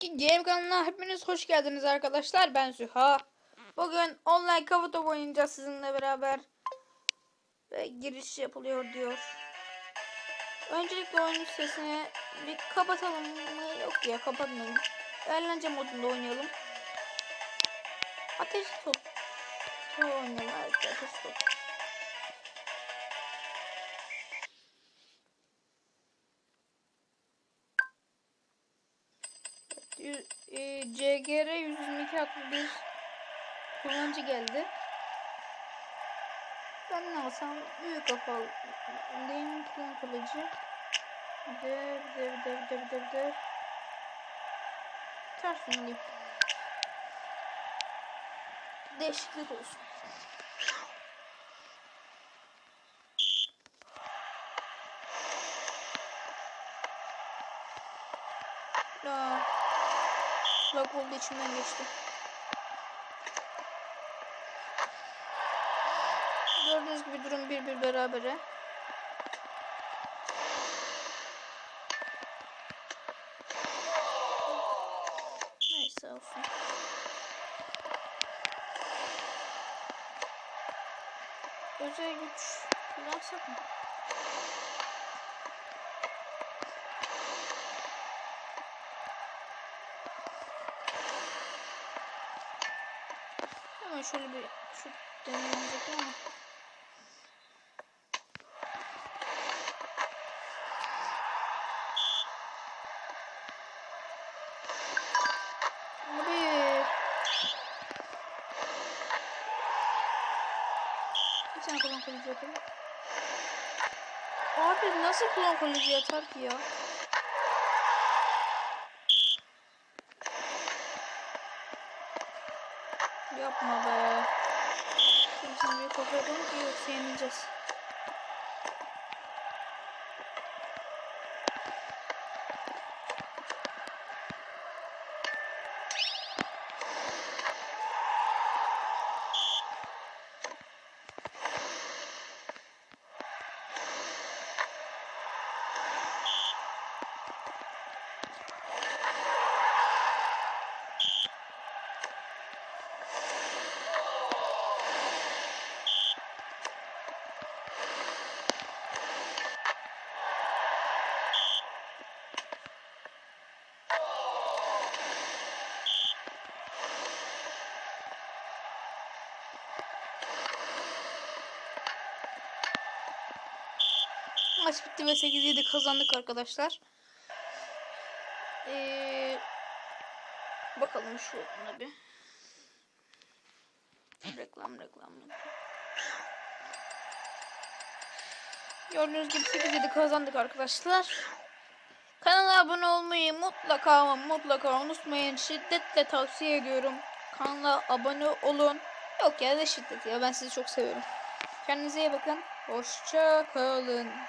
Game kanalına hepiniz hoş geldiniz arkadaşlar. Ben Süha. Bugün online kafa topu oynayacağız sizinle beraber. Ve giriş yapılıyor diyor. Öncelikle oyun sesini bir kapatalım mı? Yok ya kapatmayalım. Eğlence modunda oynayalım. Ateş top. Oynayalım. Evet ateş top. E, CGR 122 adlı bir kullanıcı geldi. Ben ne alsam büyük kapalı. Neyim kullan kalıcı. Dev dev dev dev dev dev. Ters alayım. Değişiklik olsun. Aa, kulak olduğu içimden geçti. Gördüğünüz gibi durum bir bir berabere. Neyse olsun. Özel güç kullansak mı? Hemen şöyle bir şu deneyecek ama. Abi. Nasıl kulon kalıcı yatar ki ya? Yapma be. Şimdi bir kafa yapalım ki yoksa yenileceğiz. Maç bitti ve 8-7 kazandık arkadaşlar. Ee, bakalım şu buna bir. Reklam reklam. Gördüğünüz gibi 8-7 kazandık arkadaşlar. Kanala abone olmayı mutlaka mutlaka unutmayın. Şiddetle tavsiye ediyorum. Kanala abone olun. Yok ya ne şiddet ya ben sizi çok seviyorum. Kendinize iyi bakın. Hoşça kalın.